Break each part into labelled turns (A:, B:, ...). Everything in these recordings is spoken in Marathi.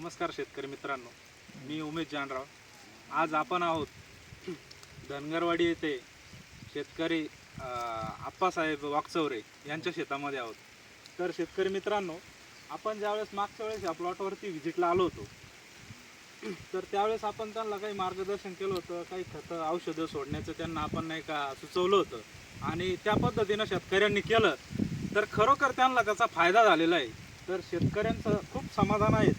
A: नमस्कार शेतकरी मित्रांनो मी उमेश जानराव. आज आपण आहोत धनगरवाडी येथे शेतकरी आप्पासाहेब वाकचौरे यांच्या शेतामध्ये आहोत. तर शेतकरी मित्रांनो आपण ज्यावेळेस मागच्या वेळेस या प्लॉटवरती व्हिजिटला आलो होतो तर त्यावेळेस आपण त्यांना काही मार्गदर्शन केलं होतं काही खतं औषधं सोडण्याचं त्यांना आपण नाही का सुचवलं होतं. आणि त्या पद्धतीनं शेतकऱ्यांनी केलं तर खरोखर त्यांना त्याचा फायदा झालेला आहे. तर शेतकऱ्यांचं खूप समाधान आहे.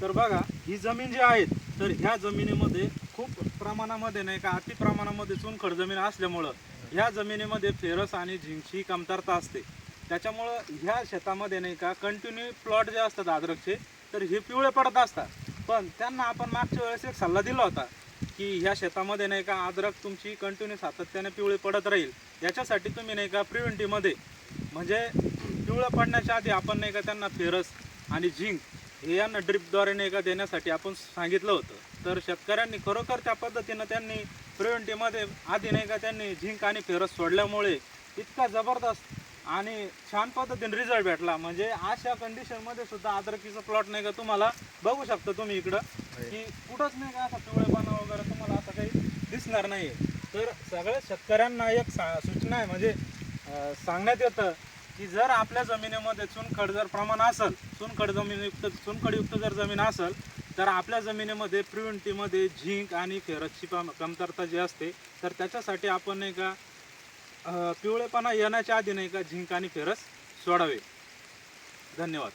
A: तर बघा ही जमीन जी आहे तर ह्या जमिनीमध्ये खूप प्रमाणामध्ये नाही का अति प्रमाणामध्ये चुनखड जमीन असल्यामुळं ह्या जमिनीमध्ये फेरस आणि झिंकची कमतरता असते. त्याच्यामुळं ह्या शेतामध्ये नाही का कंटिन्यू प्लॉट जे असतात अद्रकचे तर हे पिवळे पडत असतात. पण त्यांना आपण मागच्या वेळेस एक सल्ला दिला होता की ह्या शेतामध्ये नाही का अद्रक तुमची कंटिन्यू सातत्याने पिवळे पडत राहील. याच्यासाठी तुम्ही नाही का प्रिव्हेंटिव्हमध्ये म्हणजे पिवळं पडण्याच्या आधी आपण नाही का त्यांना फेरस आणि झिंक यांना ड्रिपद्वारे नाही का देण्यासाठी आपण सांगितलं होतं. तर शेतकऱ्यांनी खरोखर त्या पद्धतीनं त्यांनी प्रिव्हेंटिव्हमध्ये आधी नाही का त्यांनी झिंक आणि फेरस सोडल्यामुळे इतका जबरदस्त आणि छान पद्धतीने रिझल्ट भेटला. म्हणजे अशा कंडिशनमध्ये सुद्धा अद्रकीचं प्लॉट नाही का तुम्हाला बघू शकता तुम्ही इकडं. की कुठंच नाही का असा पिवळेपणा वगैरे तुम्हाला असं काही दिसणार नाही तर सगळ्या शेतकऱ्यांना एक सा सूचना आहे. म्हणजे सांगण्यात येतं की जर आपल्या जमिनीमध्ये चुनखड जर प्रमाण असेल चुनखड जमिनीयुक्त चुनखडयुक्त जर जमीन असेल तर आपल्या जमिनीमध्ये प्रिव्हेंटिव्हमध्ये झिंक आणि फेरसची कमतरता जी असते तर त्याच्यासाठी आपण नाही का पिवळेपणा येण्याच्या आधी नाही का झिंक आणि फेरस सोडावे. धन्यवाद.